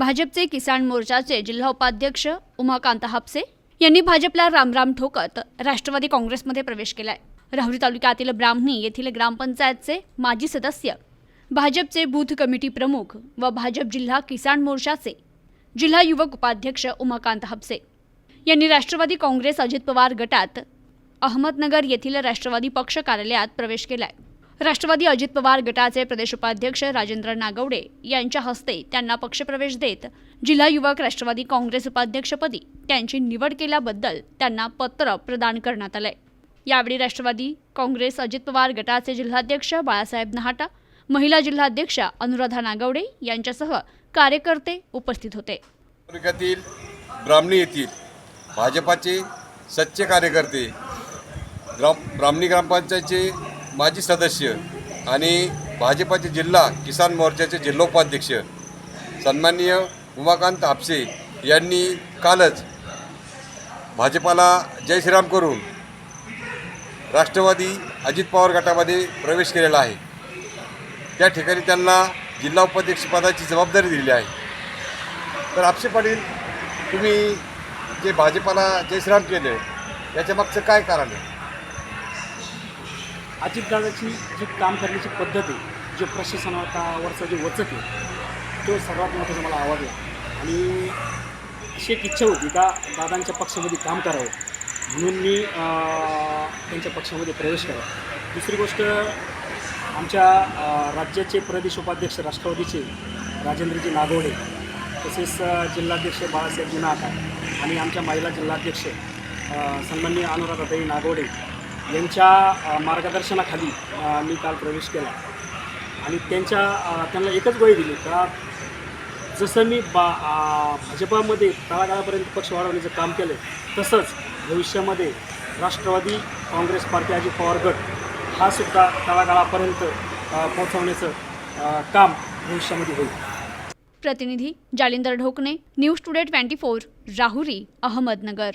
भाजपचे किसान मोर्चाचे जिल्हा उपाध्यक्ष उमाकांत हापसे यांनी भाजपला रामराम ठोकत राष्ट्रवादी काँग्रेसमध्ये प्रवेश केलाय. राहुरी तालुक्यातील ब्राह्मणी येथील ग्रामपंचायतचे माजी सदस्य भाजपचे बूथ कमिटी प्रमुख व भाजप जिल्हा किसान मोर्चाचे जिल्हा युवक उपाध्यक्ष उमाकांत हापसे यांनी राष्ट्रवादी काँग्रेस अजित पवार गटात अहमदनगर येथील राष्ट्रवादी पक्ष कार्यालयात प्रवेश केलाय. राष्ट्रवादी अजित पवार गटाचे प्रदेश उपाध्यक्ष राजेंद्र नागवडे यांच्या हस्ते त्यांना पक्षप्रवेश देत जिल्हा युवक राष्ट्रवादी काँग्रेस उपाध्यक्षपदी त्यांची निवड केल्याबद्दल त्यांना पत्र प्रदान करण्यात आलंय. यावेळी राष्ट्रवादी काँग्रेस अजित पवार गटाचे जिल्हाध्यक्ष बाळासाहेब नहाटा महिला जिल्हाध्यक्षा अनुराधा नागवडे यांच्यासह कार्यकर्ते उपस्थित होते. ब्राह्मणी येथील भाजपाचे सच्चे कार्यकर्ते ग्राम ब्राह्मणी ग्रामपंचायतचे माजी सदस्य आणि भाजपाचे जिल्हा किसान मोर्चाचे जिल्होपाध्यक्ष सन्माननीय उमाकांत आपसे यांनी कालच भाजपाला जय श्रीराम करून राष्ट्रवादी अजित पवार गटामध्ये प्रवेश केलेला आहे. त्या ठिकाणी त्यांना जिल्हा उपाध्यक्षपदाची जबाबदारी दिलेली आहे. तर आपसे पाटील तुम्ही जे भाजपाला जयश्राम केले याच्या मागचं काय कारण आहे? अजितदादाची जी काम करण्याची पद्धत आहे जे प्रशासनावरचा जे वचक आहे तो सर्वात महत्त्वाचा मला आवडला. आणि अशी एक इच्छा होती का दादांच्या पक्षामध्ये काम करावं म्हणून मी त्यांच्या पक्षामध्ये प्रवेश करावा दुसरी गोष्ट आमच्या राज्याचे प्रदेश उपाध्यक्ष राष्ट्रवादीचे राजेंद्रजी नागवडे तसेच जिल्हाध्यक्ष बाळासाहेब जुनाका आणि आमच्या महिला जिल्हाध्यक्ष सन्मान्य अनुराधाताई नागवडे यांच्या मार्गदर्शनाखाली मी काल प्रवेश केला. आणि त्यांच्या त्यांना एकच गोळी दिली का जसं मी बा भाजपामध्ये तळागाळापर्यंत पक्ष वाढवण्याचं काम केलं तसंच भविष्यामध्ये राष्ट्रवादी काँग्रेस पार्टी अजित पवार गट हा सुद्धा तळागाळापर्यंत पोहोचवण्याचं काम भविष्यामध्ये होईल. प्रतिनिधी Jalindar Dhokane news today twenty four Rahuri Ahmednagar.